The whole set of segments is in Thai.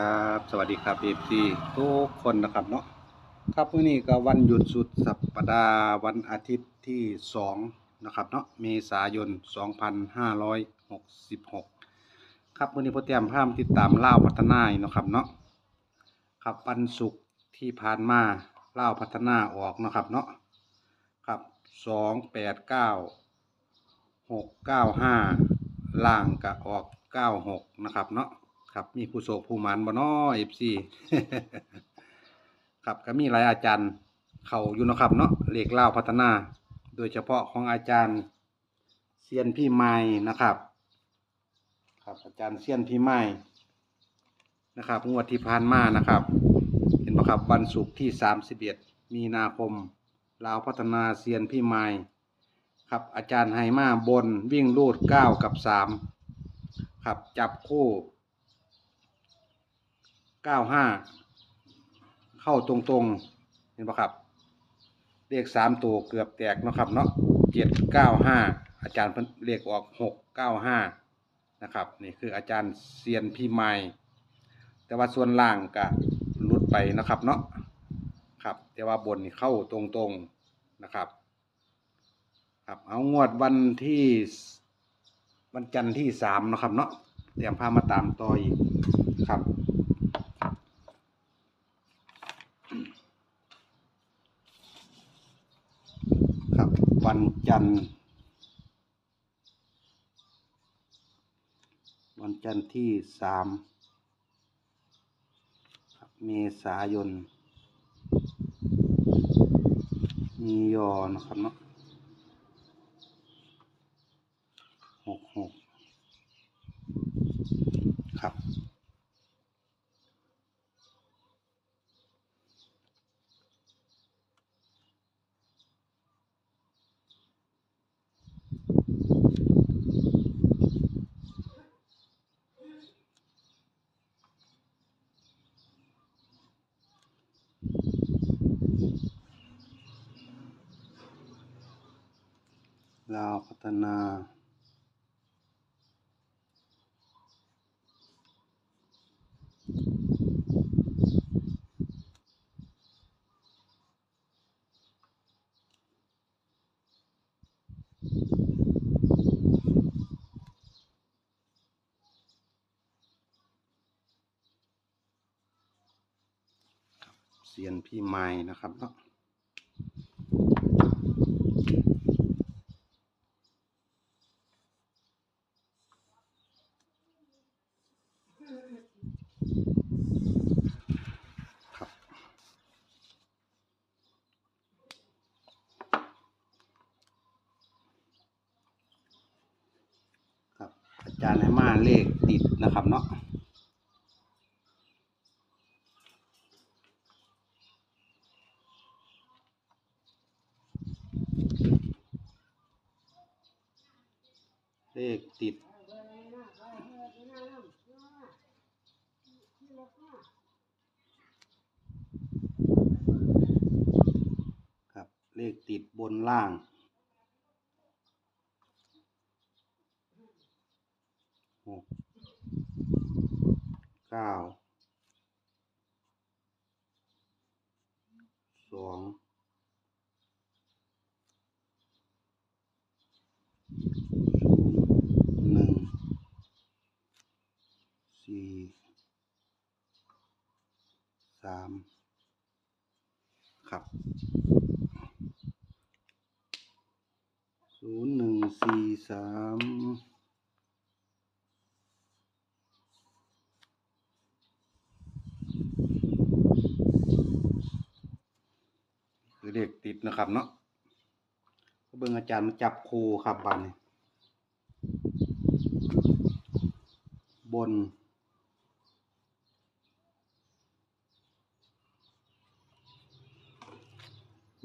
ครับสวัสดีครับเอฟซีทุกคนนะครับเนาะครับมื้อนี้ก็วันหยุดสุดสัปดาห์วันอาทิตย์ที่2นะครับเนาะเมษายน 2566 ครับมื้อนี้พ่อเตรียมพามติดตามเล่าพัฒนาอยู่เนาะครับเนาะครับวันศุกร์ที่ผ่านมาเล่าพัฒนาออกนะครับเนาะครับ 289 695 ล่างก็ออก 96 นะครับเนาะ ครับมีผู้โศกผู้หมันบ่น้อ FC ครับก็มีหลายอาจารย์เขาอยู่นะครับเนาะเลขเล่าพัฒนา โดยเฉพาะของอาจารย์เซียนพี่ไม้นะครับ ครับอาจารย์เซียนพี่ไม้นะครับงวดที่ผ่านมานะครับ เห็นบ่ครับวันศุกร์ที่31มีนาคมลาวพัฒนาเซียนพี่ไม้ครับอาจารย์ไฮมาบนวิ่งลูดเก้ากับสามครับจับคู่ เก้าห้าเข้าตรงๆเห็นปะครับ เลขสามตัวเกือบแตกนะครับเนาะเจ็ดเก้าห้าอาจารย์เพิ่นเลขออกหกเก้าห้านะครับนี่คืออาจารย์เซียนพี่ไม้แต่ว่าส่วนล่างก็ลุดไปนะครับเนาะครับแต่ว่าบนนี่เข้าตรงๆนะครับครับเอางวดวันที่วันจันทร์ที่สามนะครับเนาะเตรียมพามาตามต่ออีกครับ ครับ วันจันทร์ วันจันทร์ที่สามเมษายน มียอนะครับเนาะหกหก ลาวพัฒนาเซียนพี่ไม้นะครับเนาะครับ ครับ อา จารให้มาเลขติดนะครับเนาะเลขติด ครับ เลขติดบนล่าง เก้าสองหนึ่งสี่สามครับศูนย์หนึ่งสี่สาม เลขติดนะครับเนาะเบิ่งอาจารย์มาจับครูครับบันนี้บน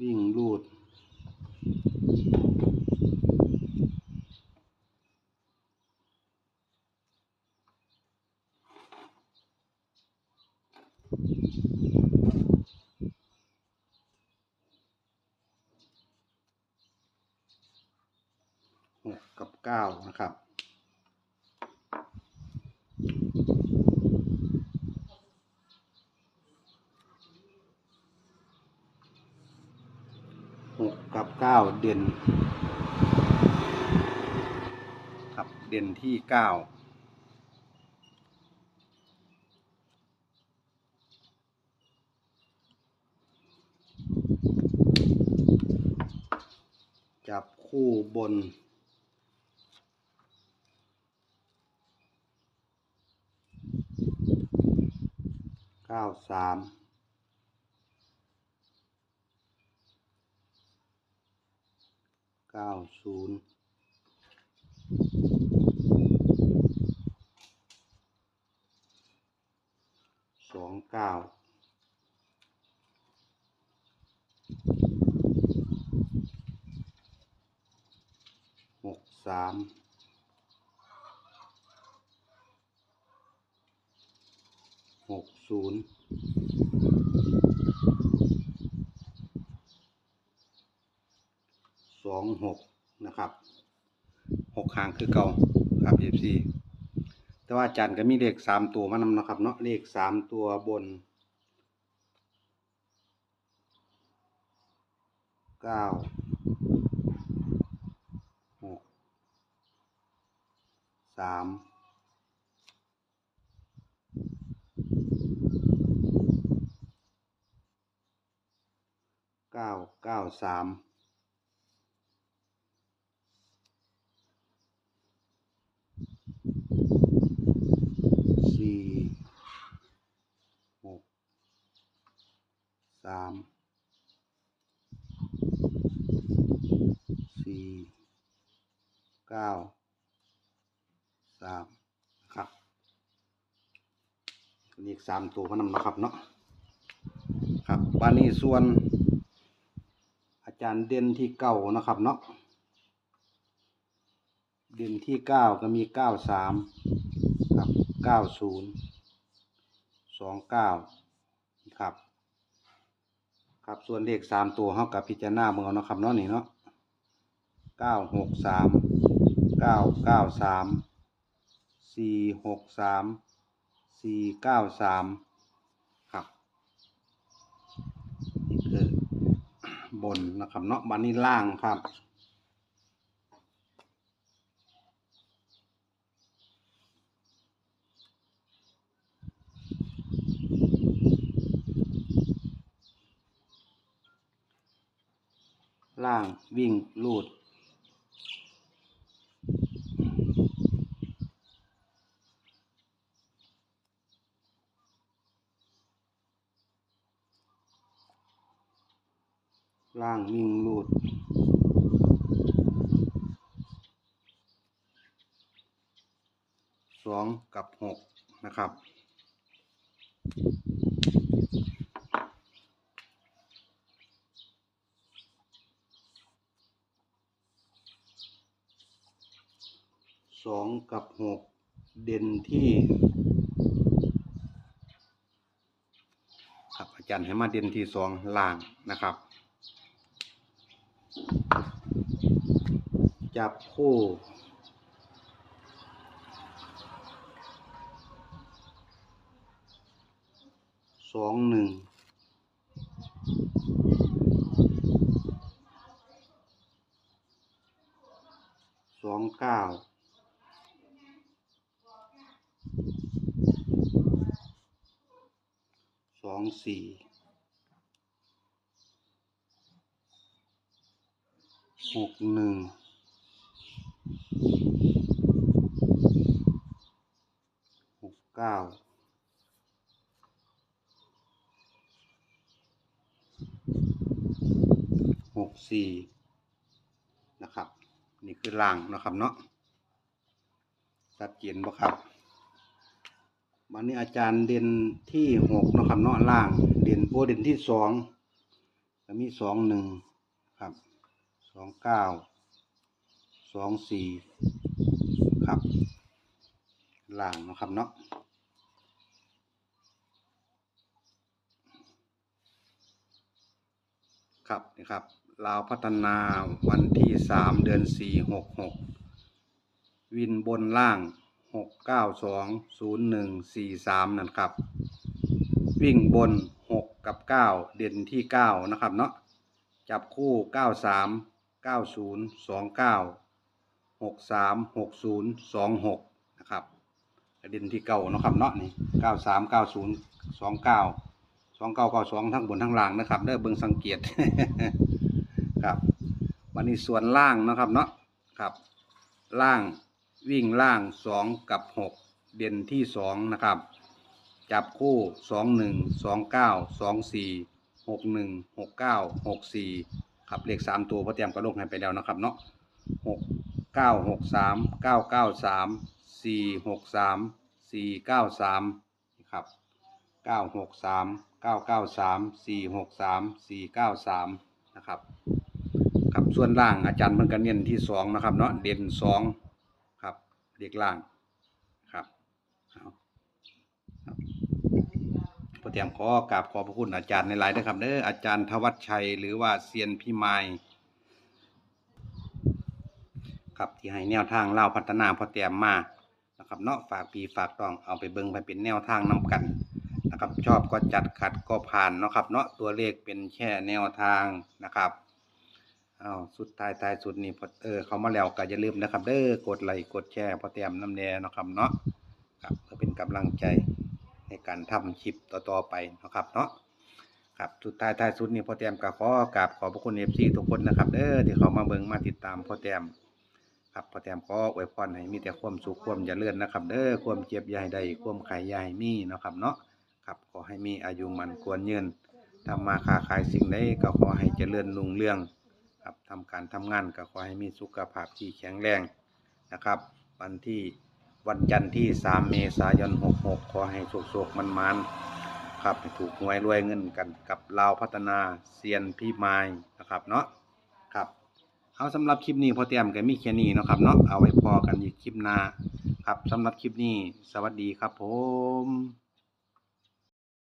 วิ่งรูด ก้านะครับ หกกับเก้าเด่น ครับเด่นที่เก้าจับคู่บน เก้าสามเก้าศูนย์สองเก้าหกสาม หก ศูนย์สองหกนะครับหกหางคือเก่าครับเอฟซีแต่ว่าอาจารย์ก็มีเลขสามตัวมานำนะครับเนาะเลขสามตัวบนเก้าหกสาม ก้าเก้าสามสี่หกสามสี่เก้าสามครับเลขสามตัวพนำนะครับเนาะครับบานนี้ส่วน จารย์เด่นที่เก้านะครับเนาะเด่นที่เก้าก็มีเก้าสามครับเก้าศูนย์สองเก้าครับ ครับส่วนเลขสามตัวเท่ากับพิจารณาเมืองนะครับเนาะนี่เนาะเก้าหกสามเก้าเก้าสามสี่หกสามสี่เก้าสาม ครับ นี่คือ บนนะครับเนาะบันนี้ล่างครับ ล่างวิ่งลูด ล่างวิ่งลูด สองกับหกนะครับ สองกับหกเด่นที่ครับอาจารย์ให้มาเด่นที่สองล่างนะครับ จับคู่สองหนึ่งสองเก้าสองสี่ หกหนึ่งหกเก้าหกสี่นะครับ นี่คือล่างนะครับเนาะชัดเจนบ่ครับวันนี้อาจารย์เด่นที่หกนะครับเนาะล่าง เด่นโอเด่นที่สองก็มีสองหนึ่งครับ สองเก้าสองสี่ครับล่างนะครับเนาะครับนี่ครับลาวพัฒนาวันที่สามเดือนสี่หกหกวินบนล่างหกเก้าสองศูนย์หนึ่งสี่สามนั่นครับ วิ่งบนหกกับเก้าเด่นที่เก้านะครับเนาะจับคู่เก้าสาม เก้าศูนย์สองเก้าหกสามหกศูนย์สองหกนะครับประเด็นที่เก้านะครับเนาะนี่เก้าสามเก้าศูนย์สองเก้าสองเก้าเก้าสองทั้งบนทั้งล่างนะครับเด้อเบิ่งสังเกตครับวันนี้ส่วนล่างนะครับเนาะครับล่างวิ่งล่างสองกับหกเด่นที่สองนะครับ จับคู่สองหนึ่งสองเก้าสองสี่หกหนึ่งหกเก้าหกสี่ ครับเลขสามตัวพอเตรียมกระลงให้ไปแล้วนะครับเนาะหกเก้าหกสามเก้าเก้าสามสี่หกสามสี่เก้าสามครับเก้าหกสามเก้าเก้าสามสี่หกสามสี่เก้าสามนะครับครับส่วนล่างอาจารย์เพิ่นก็เน้นที่สองนะครับเนาะเด่นสองครับเด็กล่างครับครับ พอเตรียมขอกราบขอบพระคุณอาจารย์ในหลายๆด้วยครับเด้ออาจารย์ทวัชชัยหรือว่าเซียนพี่ไม้ครับที่ให้แนวทางเล่าพัฒนาพอเตรียมมานะครับเนาะฝากปีฝากต้องเอาไปเบิ่งไปเป็นแนวทางนํกันนะครับชอบก็จัดขัดก็ผ่านเนาะครับเนาะตัวเลขเป็นแค่แนวทางนะครับอ้าวสุดท้ายท้ายสุดนี่พอเออเขามาแล้วก็อย่าลืมนะครับเด้อกดไลค์กดแชร์พอเตรียมน้ำแน่เนาะครับเนาะครับเพื่อเป็นกำลังใจ ในการทำคลิปต่อๆไปนะครับเนาะครับสุดท้ายท้ายสุดนี่พอเตรียมก็ขอกราบขอบพระคุณเอฟซีทุกคนนะครับเด้อที่เขามาเบิ่งมาติดตามพอเตรียมครับพอเตรียมขออวยพรให้มีแต่ความสุขความเจริญนะครับ เด้อความเจ็บยาให้ได้ความไข่ยาให้มีนะครับเนาะครับขอให้มีอายุมันควรยืนทำมาค้าขายสิ่งใดก็ขอให้เจริญรุ่งเรืองครับทำการทำงานก็ขอให้มีสุขภาพที่แข็งแรงนะครับ วันที่ วันจันทร์ที่ 3 เมษายน 66 ขอให้โศกๆมันมันๆครับถูกหวยรวยเงินกันกับลาวพัฒนาเซียนพี่ไม้นะครับเนาะครับเอาสำหรับคลิปนี้พอเตรียมกันมีแค่นี้นะครับเนาะเอาไว้พอกันอีกคลิปหน้าครับสำหรับคลิปนี้ สวัสดีครับผม